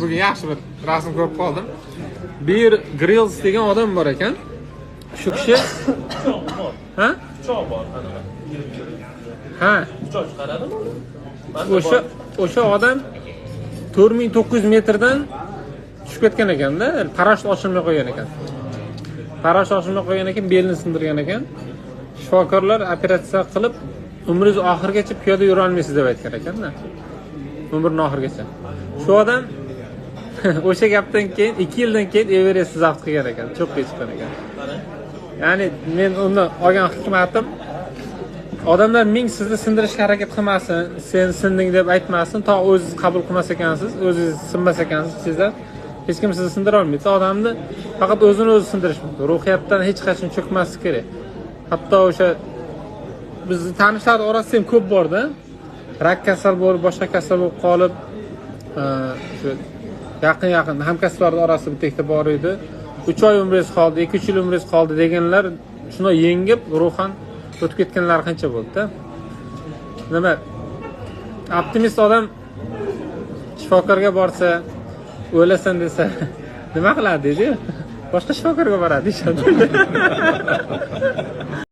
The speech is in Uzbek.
bugun yaxshi bir rasm ko'rib qoldim. Bir grills degan odam bor ekan. Shu kishi ha? Pichoq bor ha. Pichoq chiqaradimi o'sha o'sha odam to'rt ming to'qqiz yuz metrdan tushib ketgan ekanda parashyut ochilmay qo'ygan ekan. Parashyut ochilmay qo'ygan ekan belni sindirgan ekan. Shifokorlar operatsiya qilib umringiz oxirigacha piyoda yurolmaysiz deb aytgan ekanda umrini oxirigacha. Shu odam o'sha gapdan keyin ikki yildan keyin everestni zabt qilgan ekan cho'qqiga chiqqan ekan. Ya'ni men uni olgan hikmatim odamlar ming sizni sindirishga harakat qilmasin sen sinding deb aytmasin to o'ziz qabul qilmas ekansiz o'zingiz sinmas ekansiz ichingizdan hech kim sizni sindira olmaydi. Odamni faqat o'zini o'zi sindirish mumkin. Ruhiyatdan hech qachon cho'kmaslik kerak. Hatto o'sha bizni tanishlar orasida ham ko'p borda rak kasal bo'lib boshqa kasal bo'lib qolib shu yaqin yaqin. Hamkasblarni orasida bitta ikkita bor edi. Uch oy umringiz qoldi ikki uch yil umringiz qoldi deganlar shuni yengib ruhan o'tib ketganlar qancha bo'ldida. Nima? Optimist odam shifokorga borsa o'lasan desa nima qiladi deydiyu? Boshqa shifokorga boradi deyishadi.